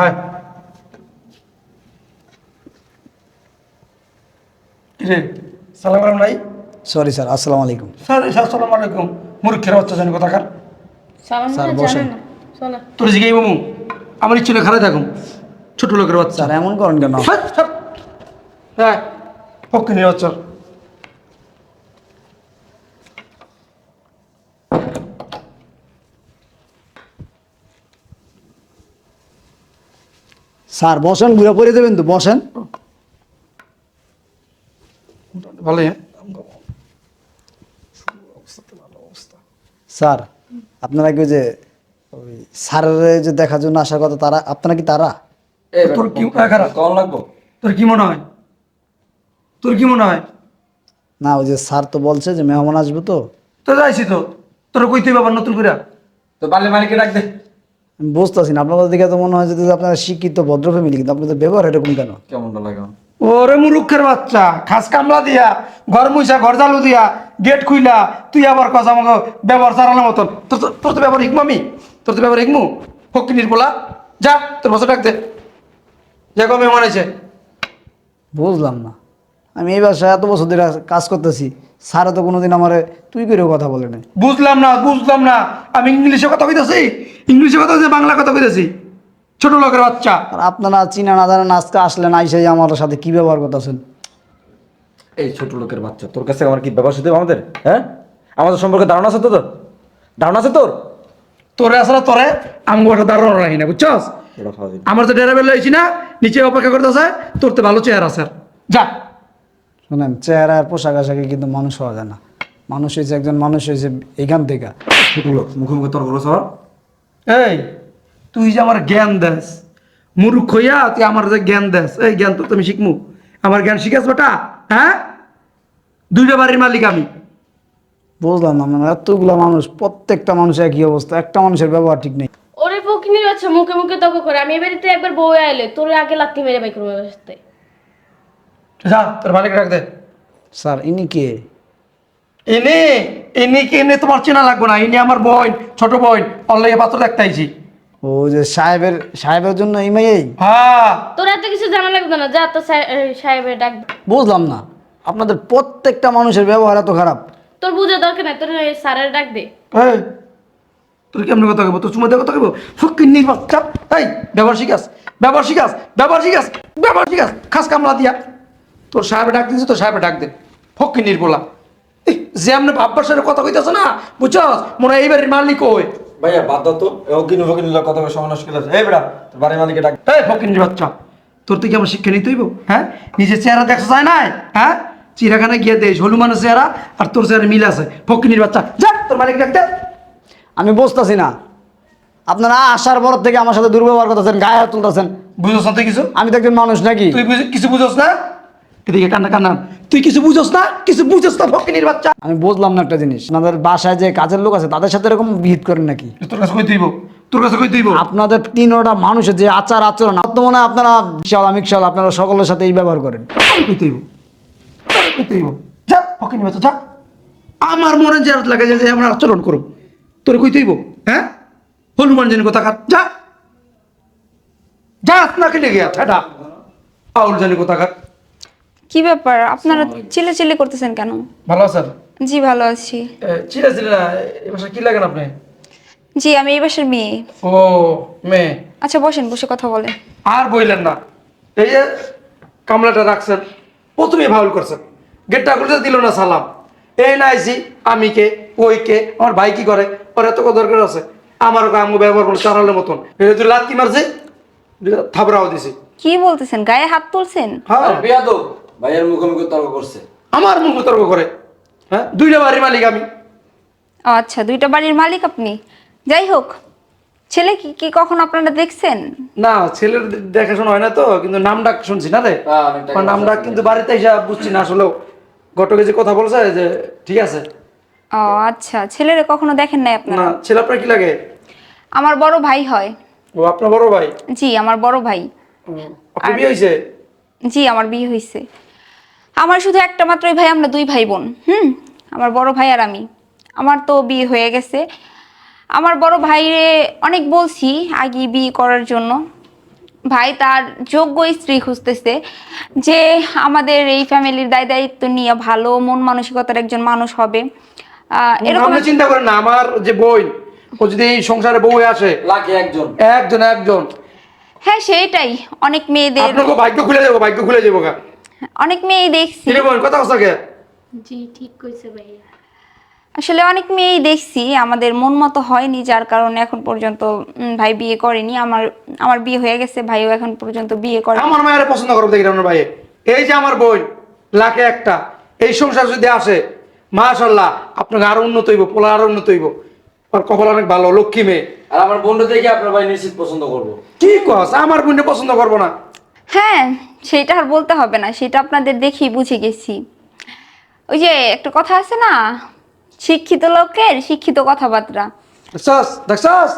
আয় কিরে সালাম আলাইকুম নাই সরি স্যার আসসালামু আলাইকুম। স্যার আসসালামু আলাইকুম। মূর্খের বাচ্চা জানি স্যার, করে বসেন। তোর জিগাই বামু আমার ইচ্ছে খারাপ থাকুম ছোট লোকের বাচ্চা। স্যার এমন করেন কেন। হ্যাঁ পক্ষে নিয়ে স্যার বসেন ঘুরে পড়ে দেবেন তো বসেন। ভালো হ্যাঁ স্যার আপনারা কি ওই যে ওই স্যারের যে দেখার জন্য আসার কথা তারা আপনারা কি তারা? তোর কি আয় খারাপ। কল লাগবো? তোর কি মনে হয়? তোর কি মনে হয়? না ওই যে স্যার তো বলছে যে মেহমান আসবে তো। তো যাইছি তো। তোর কইতে বাবার নতুন করে তো বালি মালিকে ডাক দে। আমি বুঝতেছি না। আপনাদের দিকে তো মনে হয় যে আপনারা শিক্ষিত ভদ্র ফ্যামিলি কিন্তু আপনাদের ব্যবহার এরকম কেন? কেমনটা লাগে ওরে মুরুক্ষের বাচ্চা খাস কামলা দিয়া ঘর মুইসা ঘর জালু দিয়া গেট খুইলা তুই আবার কস আমাকে ব্যবহার চালানোর মতন। তোর তো- তোর তো ব্যবহার হিকমু আমি? তোর তো ব্যবহার হিকমু? ফকিনির বলা যা তোর বসে ডাক দে। যা কমে মানাইছে। বুঝলাম না। আমি এই বাসায় এত বছর ধরে কাজ করতেছি। স্যারে তো কোনোদিন আমারে তুই করেও কথা বলে নাই। বুঝলাম না বুঝলাম না। আমি ইংলিশে কথা কইতেছি। ইংলিশে কথা কইতেছি বাংলা কথা কইতেছি। ছোট লোকের বাচ্চা। আর আপনারা চিনা না জানেন আজকে আসলেন আইসাই আমার সাথে কি ব্যবহার করতেছেন? এই ছোট লোকের বাচ্চা তোর কাছে আমার কি ব্যবহার সাথে আমাদের? হ্যাঁ? আমাদের সম্পর্কে ধারণা আছে তো তোর ধারণা আছে তোর? তোরে আসলে তোরে? আমি গোটা দাঁড়ানো রাখি না বুঝছস। আমার তো ডেরা বেলা হয়েছি না নিচে অপেক্ষা করতেছে তোর তো ভালো চেহারা স্যার। যা। শোনেন চেহারা আর পোশাক আশাকে কিন্তু মানুষ হওয়া যায় না। মানুষ হয়েছে একজন মানুষ হয়েছে এইখান থেকে। মুখে মুখে তর্ক করছ? আমার? এই তুই যে আমার জ্ঞান দেস মুরুখ হইয়া তুই আমার যে জ্ঞান দেস এই জ্ঞান তো তুমি শিখমু। আমার জ্ঞান শিখেছ বেটা হ্যাঁ? দুইটা বাড়ির মালিক আমি। বুঝলাম না মানে এতগুলো মানুষ প্রত্যেকটা মানুষের একই অবস্থা একটা মানুষের ব্যবহার ঠিক নেই। ওরে ফকিনির বাচ্চা মুখে মুখে তর্ক করে। আমি এবারে একবার বউ আইলে তোর আগে লাত্তি মেরে বাই করব যা তোর মালিক রাখ দে। স্যার ইনি কে? এনে কে এনে তোমার চেনা লাগবে না? ইনি আমার বোন ছোট বোন। অনলাইনে পাত্র দেখতে আইছি। ও যে সাহেবের সাহেবের জন্য ইমাই হ্যাঁ। তোর এত কিছু জানা লাগবে না যা তো সাহেবের ডাক বুঝলাম না। আপনাদের প্রত্যেকটা মানুষের ব্যবহার এত খারাপ। তোর বুঝে দরকার নাই তোর স্যারের ডাক দে। এই তোর কেমন কথা কইব? তোর সময় দিয়ে কথা কইব? ফকির নির্বাক চাপ। এই ব্যবহার শিখাস ব্যবহার শিখাস ব্যবহার শিখাস ব্যবহার শিখাস। খাস কামলা দিয়া। তোর সাহেবে ডাক দিয়েছে তোর সাহেবে ডাক দে। ফকির নির্বলা যে আপনি বাব্বার সাথে কথা কইতেছ না বুঝছস? মনে হয় এইবারের মালিক ওই। ভাইয়া বাদ দাও তো। ওকিনু ফকিনু কথা বলে সমানাস আছে এই বেটা তোর বাড়ির মালিকে ডাক। এই ফকির বাচ্চা তোর তুই কি আমার শিক্ষা নিতে হইব? হ্যাঁ? নিজের চেহারা দেখছ যায় নাই? হ্যাঁ? চিড়াখানা গিয়ে দেশ হলুমানের চেহারা আর তোর চেহারা মিল আছে। ফকির বাচ্চা যা তোর মালিক ডাক দে। আমি বুঝতেছি না। আপনারা আসার পর থেকে আমার সাথে দুর্ব্যবহার করতেছেন গায়ে হাত তুলতেছেন। বুঝছস না তুই কিছু? আমি তো একজন মানুষ নাকি? তুই কিছু বুঝোস না? এদিকে কান্না কান্না। তুই কিছু বুঝোস না? কিছু বুঝোস না ফকিনির বাচ্চা? আমি বুঝলাম না একটা জিনিস। আপনাদের বাসায় যে কাজের লোক আছে তাদের সাথে এরকম বিহিত করেন নাকি? তোর কাছে কই দিব তোর কাছে কই দিব আপনাদের তিনটা মানুষের যে আচার আচরণ আমার তো মনে হয় আপনারা বিশাল আমি বিশাল আপনারা সকলের সাথে এই ব্যবহার করেন। কই দিব কই দিব যা ফকিনির বাচ্চা যা। আমার মনে যে লাগে যে আমরা আচরণ করব তোর কই দিব হ্যাঁ? হনুমান জানি কথা কাট যা। যা না কেটে গিয়া ঠাডা আউল জানি কথা কাট কি ব্যাপার? আপনারা চিলে চিলে করতেছেন কেন? ভালো আছেন? জি ভালো আছি। চিরা চিরা এবার কি লাগেন আপনি? জি আমি এই বাসার মেয়ে। ও মেয়ে। আচ্ছা বসেন বসে কথা বলেন। আর বইলেন না। এই যে কামলাটা রাখছেন প্রথমে ভাউল করছেন। গেটটা খুলতে দিল না সালাম। এই না আইসি আমি কে ওই কে আমার ভাই কি করে? ওর এত দরকার আছে। আমার কাম ব্যবহার করল চারালের মতন। এই তুই লাত্তি মারছে থাবড়াও দিছি কি বলতেছেন? গায়ে হাত তুলছেন? হ্যাঁ। বিয়া তো ভাইয়ের মুখে মুখে তর্ক করছে। আমার মুখ তর্ক করে? হ্যাঁ? দুইটা বাড়ির মালিক আমি। ও আচ্ছা দুইটা বাড়ির মালিক আপনি? যাই হোক ছেলে কি কি কখন আপনারা দেখছেন? না ছেলের দেখাশোনা হয় না তো কিন্তু নাম ডাক শুনছি না রে? হ্যাঁ, অনেক টাকা নাম ডাক কিন্তু বাড়িতে এসে বুঝছি না আসলেও। ঘটকে যে কথা বলছে যে ঠিক আছে। ও আচ্ছা ছেলেরে কখনো দেখেন নাই না আপনারা ছেলে আপনার কি লাগে? আমার বড় ভাই হয়। ও আপনার বড় ভাই? জি আমার বড় ভাই। আপনার বিয়ে হয়েছে জি আমার বিয়ে হয়েছে আমার শুধু একটা মাত্রই ভাই আমরা দুই ভাই বোন হুম? আমার বড় ভাই আর আমি। আমার তো বিয়ে হয়ে গেছে। আমার বড় ভাইরে অনেক বলছি আগে বিয়ে করার জন্য। ভাই তার যোগ্য স্ত্রী খুঁজতেছে যে আমাদের এই ফ্যামিলির দায় দায়িত্ব নিয়ে ভালো মন মানসিকতার একজন মানুষ হবে। আহ, এরকম চিন্তা করেন না আমার যে বই ও যদি এই সংসারে বউ আসে লাখে একজন। একজন একজন। হ্যাঁ সেটাই অনেক মেয়েদের ভাগ্য খুলে যাব ভাগ্য খুলে যাব গা। অনেক মেয়ে দেখছি। কিরে বোন কথা কথা কে জি ঠিক কইছে ভাইয়া। আসলে অনেক মেয়েই দেখছি আমাদের মন মতো হয়নি যার কারণে এখন পর্যন্ত উম, ভাই বিয়ে করেনি। আমার আমার বিয়ে হয়ে গেছে ভাইও এখন পর্যন্ত বিয়ে করে আমার মায়ের পছন্দ করব দেখি আপনার ভাই। এই যে আমার বোন লাখে একটা। এই সংসার যদি আসে মাশাল্লাহ আপনাকে আরও উন্নত হইব পোলা আরও উন্নত হইব। আর কপাল অনেক ভালো লক্ষ্মী মেয়ে। আর আমার বন্ধু দেখে আপনার ভাই নিশ্চিত পছন্দ করব। কি কস? আমার বোনটা পছন্দ করব না। হ্যাঁ সেটা আর বলতে হবে না সেটা আপনাদের দেখেই বুঝে গেছি। ওই যে একটা কথা আছে না শিক্ষিত লোকের শিক্ষিত কথাবার্তা। দেখছস দেখছস?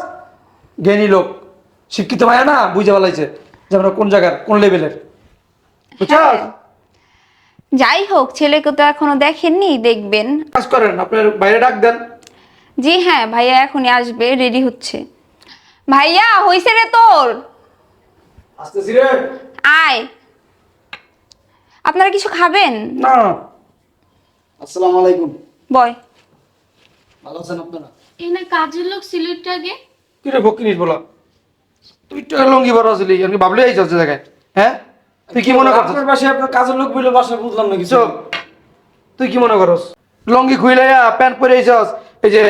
জ্ঞানী লোক শিক্ষিত ভাইয়া না বুঝে বলাইছে যে আমরা কোন জায়গার কোন লেভেলের। বুঝছস? হ্যাঁ। যাই হোক ছেলেকে তো এখনও দেখেননি দেখবেন। কাজ করেন আপনার বাইরে ডাক দেন। জি হ্যাঁ ভাইয়া এখনই আসবে রেডি হচ্ছে। ভাইয়া হইছে রে তোর। আসতেছি রে। আয়। আপনারা কিছু খাবেন? না। আসসালামু আলাইকুম। বয়। ভালো আছেন আপনারা? এই না কাজের লোক একটু আগে। কি রে বকিনিস বলা তুই তো লঙ্গি বড় আসলি আমি ভাবলে এই যাচ্ছে জায়গায়? হ্যাঁ? তুই কি মনে করছিস? আপনার বাসায় আপনার কাজের লোক বলে বাসায় বুঝলাম না কিছু। তুই কি মনে করস? লঙ্গি খুইলাইয়া প্যান্ট পরে আইছস এই যে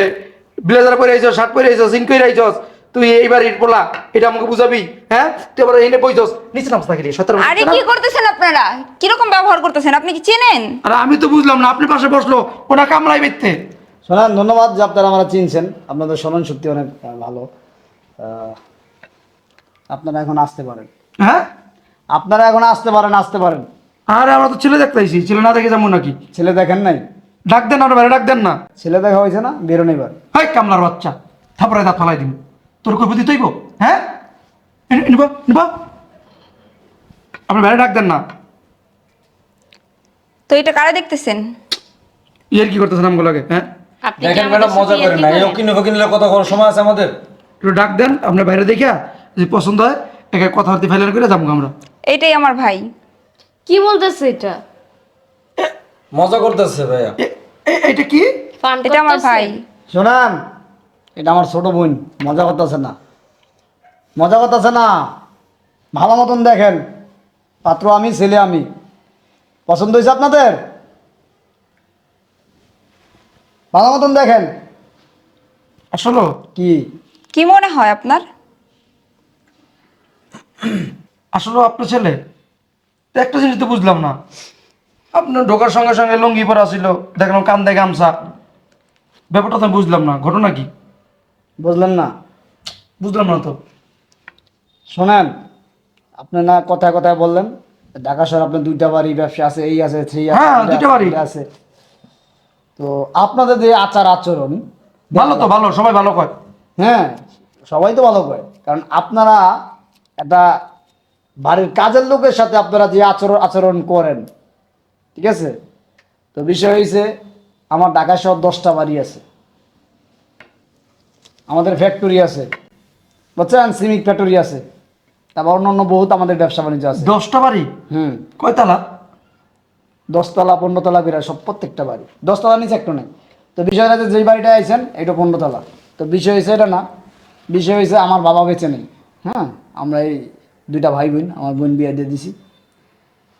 ব্লেজার পরে আইছস শার্ট পরে আইছস ইন কইরা আইছস তুই এইবার ইট বলা এটা আমাকে বুঝাবি? হ্যাঁ? তুই এবার এনে বইছস। নিচে নামস থাকি সতেরো আরে কি করতেছেন আপনারা? কীরকম ব্যবহার করতেছেন? আপনি কি চেনেন? আরে আমি তো বুঝলাম না আপনি পাশে বসল ওটা কামলাই বেতে শোনান ধন্যবাদ যে আপনারা আমরা চিনছেন। আপনাদের স্মরণ সত্যি অনেক আহ, ভালো। আপনারা এখন আসতে পারেন। হ্যাঁ? আপনারা এখন আসতে পারেন আসতে পারেন। আরে আমরা তো ছেলে দেখতে আইছি। ছেলে না দেখে যাব নাকি? ছেলে দেখেন নাই? ডাক দেন না বাইরে ডাক দেন না। ছেলে দেখা হয়েছে না? বেরোন এবার। হাই কামলার বাচ্চা থাপড়ে দাঁত ফলাই দিন তোর কই বুদ্ধি তৈব? হ্যাঁ? নিব নিব। আপনি বাইরে ডাক দেন না। তো এটা কারা দেখতেছেন? ইয়ের কি করতেছেন আমগুলোকে হ্যাঁ? আপনি কি দেখেন আমাদের ম্যাডাম মজা সাথে করেন না। এই করেন? ওকিনে ফকিনে কথা সময় আছে আমাদের। একটু ডাক দেন আপনার বাইরে দেখিয়া যদি পছন্দ হয় একে কথাবার্তি ফাইলার করে যাব আমরা। এইটাই আমার ভাই। কি বলতেছে এটা? মজা করতেছে ভাইয়া। এ- এ- এটা কি? ফান এটা আমার ভাই। শোনান এটা আমার ছোট বোন মজা করতেছে না। মজা করতেছে না। ভালো মতন দেখেন পাত্র আমি ছেলে আমি। পছন্দ হয়েছে আপনাদের? ভালো মতন দেখেন। আসলে কি? কি মনে হয় আপনার? আসলে আপনার ছেলে তো একটা জিনিস তো বুঝলাম না। আপনার ঢোকার সঙ্গে সঙ্গে লুঙ্গি পরা ছিল দেখলাম কান্দে গামছা। ব্যাপারটা তো বুঝলাম না ঘটনা কি? বুঝলেন না? বুঝলাম না তো। শোনেন আপনি না কথায় কথায় বললেন ঢাকা শহর আপনার দুইটা বাড়ি ব্যবসা আছে এই আছে আছে হ্যাঁ, দুইটা বাড়ি। আছে। তো আপনাদের যে আচার আচরণ ভালো তো ভালো সবাই ভালো কয়। হ্যাঁ সবাই তো ভালো করে কারণ আপনারা একটা বাড়ির কাজের লোকের সাথে আপনারা যে আচরণ আচরণ করেন ঠিক আছে? তো বিষয় হয়েছে আমার ঢাকা শহর দশটা বাড়ি আছে। আমাদের ফ্যাক্টরি আছে। বুঝছেন? সিমিক ফ্যাক্টরি আছে। তারপর অন্য অন্য বহুত আমাদের ব্যবসা বাণিজ্য আছে। দশটা বাড়ি? হুম। কয়তালা? দশতলা পনেরোতলা বিরা সব প্রত্যেকটা বাড়ি। দশতলা নিচে একটা নেই। তো বিষয় হচ্ছে যেই বাড়িটা আইছেন এটা পনেরোতলা। তো বিষয় হয়েছে এটা না। বিষয় হয়েছে আমার বাবা বেঁচে নেই। হ্যাঁ? আমরা এই দুইটা ভাই বোন আমার বোন বিয়ে দিয়ে দিছি।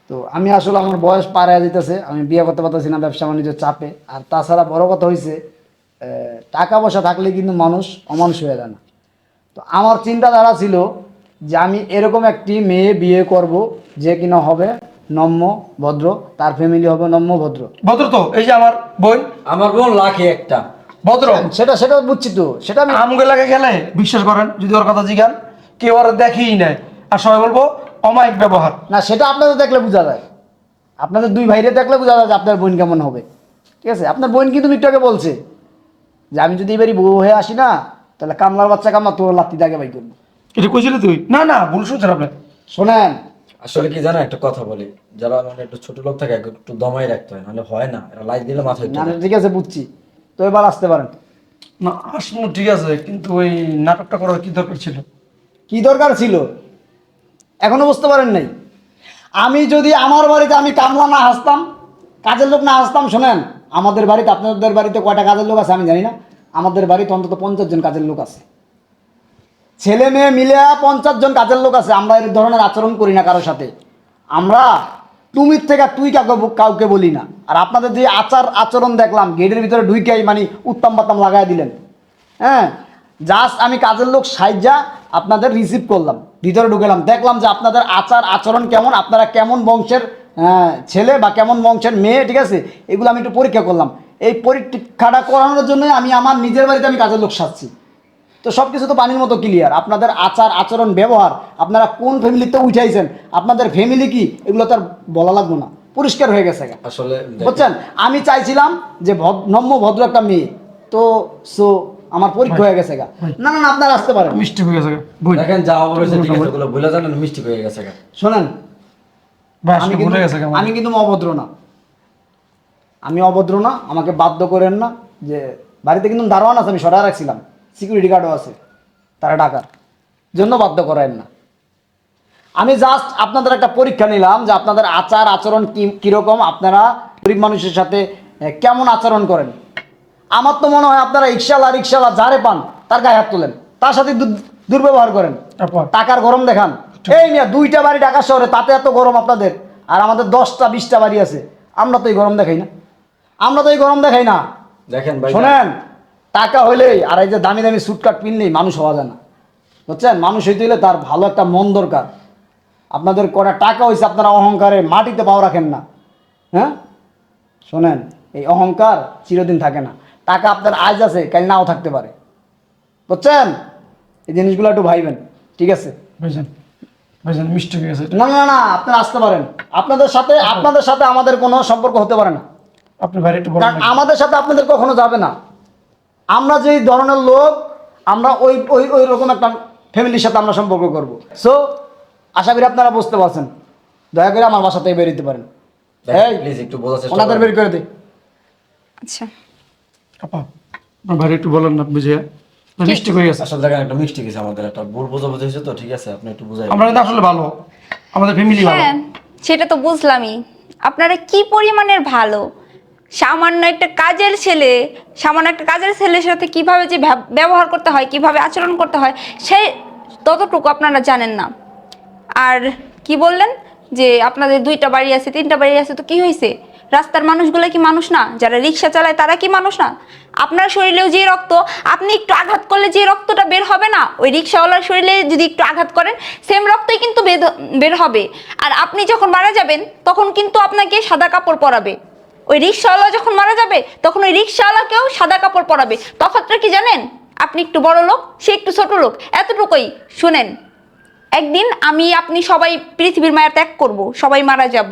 তো আমি আসলে আমার বয়স পাড়ায় যেতেছে আমি বিয়ে করতে পারতেছি না ব্যবসা বাণিজ্যের চাপে। আর তাছাড়া বড় কথা হয়েছে টাকা পয়সা থাকলে কিন্তু মানুষ অমানুষ হয়ে যায় না। তো আমার চিন্তাধারা ছিল যে আমি এরকম একটি মেয়ে বিয়ে করব যে কিনা হবে নম্য ভদ্র তার ফ্যামিলি হবে নম্য ভদ্র। ভদ্র তো এই যে আমার বোন। আমার বোন লাখে একটা। ভদ্র। সেটা সেটা বুঝছি তো সেটা আমি আমগুলো লাগে গেলে বিশ্বাস করেন যদি ওর কথা জিগান কেউ আর দেখেই নেয় আর সবাই বলব অমায়িক ব্যবহার। না সেটা আপনাদের দেখলে বোঝা যায়। আপনাদের দুই ভাইরে দেখলে বোঝা যায় যে আপনার বোন কেমন হবে। ঠিক আছে? আপনার বোন কিন্তু একটু বলছে। যে আমি যদি এবারই বউ হয়ে আসি না তাহলে কামলার বাচ্চা কামলা তোর লাত্তি দাগে বাই করব। এটা কইছিলি তুই? না না ভুল শুনছেন আপনি। শোনেন। আসলে কি জানো একটা কথা বলি যারা মানে একটু ছোট লোক থাকে একটু দমাই রাখতে হয় নাহলে হয় না এরা লাইট দিলে মাথায় না ঠিক আছে বুঝছি। তো এবার আসতে পারেন। না আসমু ঠিক আছে কিন্তু ওই নাটকটা করার কি দরকার ছিল? কি দরকার ছিল? এখনও বুঝতে পারেন নাই। আমি যদি আমার বাড়িতে আমি কামলা না হাসতাম কাজের লোক না হাসতাম শোনেন আমাদের বাড়িতে আপনাদের বাড়িতে কয়টা কাজের লোক আছে আমি জানি না আমাদের বাড়িতে অন্তত পঞ্চাশ জন কাজের লোক আছে। ছেলে মেয়ে মিলে পঞ্চাশ জন কাজের লোক আছে আমরা এই ধরনের আচরণ করি না কারোর সাথে। আমরা তুমির থেকে তুই কাউকে কাউকে বলি না। আর আপনাদের যে আচার আচরণ দেখলাম গেটের ভিতরে ঢুইকাই মানে উত্তম বাত্তাম লাগাই দিলেন। হ্যাঁ জাস্ট আমি কাজের লোক সাইজা আপনাদের রিসিভ করলাম ভিতরে ঢুকেলাম দেখলাম যে আপনাদের আচার আচরণ কেমন আপনারা কেমন বংশের আহ, ছেলে বা কেমন বংশের মেয়ে ঠিক আছে? এগুলো আমি একটু পরীক্ষা করলাম। এই পরীক্ষাটা করানোর জন্য আমি আমার নিজের বাড়িতে আমি কাজের লোক সাজছি। তো সব কিছু তো পানির মতো ক্লিয়ার আপনাদের আচার আচরণ ব্যবহার আপনারা কোন ফ্যামিলিতে উঠাইছেন আপনাদের ফ্যামিলি কি এগুলো তো আর বলা লাগবে না। পরিষ্কার হয়ে গেছে আসলে বুঝছেন? আমি চাইছিলাম যে নম্য ভদ্র একটা মেয়ে। তো সো আমার পরীক্ষা হয়ে গেছে গা। না না না আপনারা আসতে পারেন। মিষ্টি হয়ে গেছে দেখেন যা বলেছে ঠিক আছে ওগুলো বলে জানেন মিষ্টি হয়ে গেছে গা। শোনেন। আমি কিন্তু অভদ্র না। আমি অভদ্র না আমাকে বাধ্য করেন না যে বাড়িতে কিন্তু দারোয়ান আছে আমি সরাই রাখছিলাম। সিকিউরিটি গার্ডও আছে তারা ডাকার জন্য বাধ্য করেন না। আমি জাস্ট আপনাদের একটা পরীক্ষা নিলাম যে আপনাদের আচার আচরণ কি কীরকম আপনারা গরিব মানুষের সাথে কেমন আচরণ করেন? আমার তো মনে হয় আপনারা রিক্সাওয়ালা রিক্সালা যারে পান তার গায়ে হাত তোলেন। তার সাথে দুর্ব্যবহার করেন। টাকার গরম দেখান। এই মিয়া দুইটা বাড়ি ঢাকা শহরে তাতে এত গরম আপনাদের। আর আমাদের দশটা বিশটা বাড়ি আছে। আমরা তো এই গরম দেখাই না। আমরা তো এই গরম দেখাই না। দেখেন ভাই শোনেন টাকা হইলেই আর এই যে দামি দামি সুটকাট পিনলেই মানুষ হওয়া যায় না। বুঝছেন? মানুষ হইতে হলে তার ভালো একটা মন দরকার। আপনাদের কটা টাকা হয়েছে আপনারা অহংকারে মাটিতে পাও রাখেন না। হ্যাঁ? শোনেন এই অহংকার চিরদিন থাকে না। টাকা আপনার আজ আছে কাল নাও থাকতে পারে। বুঝছেন? এই জিনিসগুলো একটু ভাইবেন ঠিক আছে? ভাইজান ভাইজান মিষ্টি হয়ে গেছে না না না আপনারা আসতে পারেন। আপনাদের সাথে আপনাদের সাথে আমাদের কোনো সম্পর্ক হতে পারে না। আপনি বাইরে একটু বলেন আমাদের সাথে আপনাদের কখনো যাবে না। আমরা যেই ধরনের লোক আমরা ওই ওই ওই রকম একটা ফ্যামিলির সাথে আমরা সম্পর্ক করব। সো আশা করি আপনারা বুঝতে পারছেন। দয়া করে আমার বাসা থেকে বেরোতে পারেন। এই প্লিজ একটু বোঝার চেষ্টা ওনাদের বের করে দিই আচ্ছা। আপা আপনার বাইরে একটু বলেন না বুঝে। মিষ্টি গেছে। আসলে দেখেন একটা মিষ্টি গেছে আমাদের একটা ভুল বোঝাবুঝি হয়েছে তো ঠিক আছে আপনি একটু বুঝাই আমরা কিন্তু আসলে ভালো। আমাদের ফ্যামিলি ভালো। হ্যাঁ সেটা তো বুঝলামই। আপনারা কি পরিমাণের ভালো? সামান্য একটা কাজের ছেলে, সামান্য একটা কাজের ছেলের সাথে কীভাবে যে ব্যব- ব্যবহার করতে হয়, কীভাবে আচরণ করতে হয় সেই ততটুকু আপনারা জানেন না। আর কি বললেন? যে আপনাদের দুইটা বাড়ি আছে, তিনটা বাড়ি আছে, তো কি হয়েছে রাস্তার মানুষগুলো কি মানুষ না? যারা রিক্সা চালায়, তারা কি মানুষ না? আপনার শরীরেও যে রক্ত, আপনি একটু আঘাত করলে যে রক্তটা বের হবে না? ওই রিক্সাওয়ালার শরীরে যদি একটু আঘাত করেন সেম রক্তই কিন্তু বের হবে। আর আপনি যখন মারা যাবেন, তখন কিন্তু আপনাকে সাদা কাপড় পরাবে। ওই রিক্সাওয়ালা যখন মারা যাবে তখন ওই রিক্সাওয়ালাকেও সাদা কাপড় পরাবে। তফাৎটা কি জানেন? আপনি একটু বড় লোক সে একটু ছোট লোক। এতটুকুই। শুনেন একদিন আমি আপনি সবাই পৃথিবীর মায়া ত্যাগ করব সবাই মারা যাব।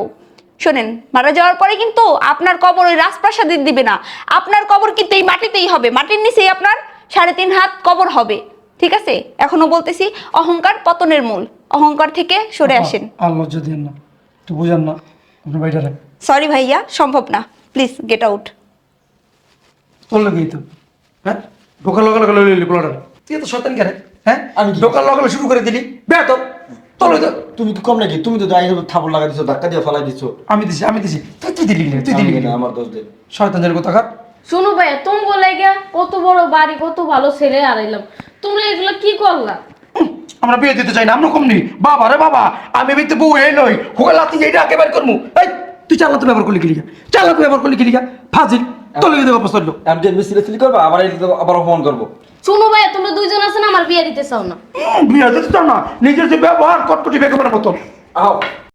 শোনেন মারা যাওয়ার পরে কিন্তু আপনার কবর ওই রাজপ্রাসাদে দিবে না। আপনার কবর কিন্তু এই মাটিতেই হবে। মাটির নিচেই আপনার সাড়ে তিন হাত কবর হবে। ঠিক আছে? এখনও বলতেছি অহংকার পতনের মূল। অহংকার থেকে সরে আসেন। লজ্জা দিন না বুঝেন না আপনি বাইরে সরি ভাইয়া সম্ভব না। প্লিজ গেট আউট তোর লগেই তো হ্যাঁ? ঢোকার লগে লগে লইলি পোলাটার তুই তো শয়তান কেন? হ্যাঁ? আমি ঢোকার লগে শুরু করে দিলি। বে তো তোর তো- তুমি কি কম নাকি? তুমি তো আই থাপড় লাগা দিছো ধাক্কা দিয়ে ফেলাই দিছো। আমি দিছি আমি দিছি। তুই তুই দিলি না, তুই দিলি না। আমার দোষ দে। শয়তান জানি কোথা কার। শুনো ভাইয়া তুমি বলে গিয়া কত বড় বাড়ি কত ভালো ছেলে হারাইলাম। তুমি এগুলো কি করলা? আমরা বিয়ে দিতে চাই না আমরা কম নি বাবা রে বাবা আমি বিতে বউ এই নই। হুকে লাতি এইটা একেবারে করমু। এই তুই চালাতে তো ব্যবহার করলি কি লিগা? চালাতে ব্যবহার করলি কি লিখা ফাজিল তোলে দেবো পছন্দ আমি যে মিছিল ফিল করব আবার এই তো আবার অপমান করব। শুনো ভাই তোমরা দুইজন আছেন আমার বিয়ে দিতে চাও না। বিয়ে দিতে চাও না। নিজের যে ব্যবহার কটকটি বেগমের মতন আও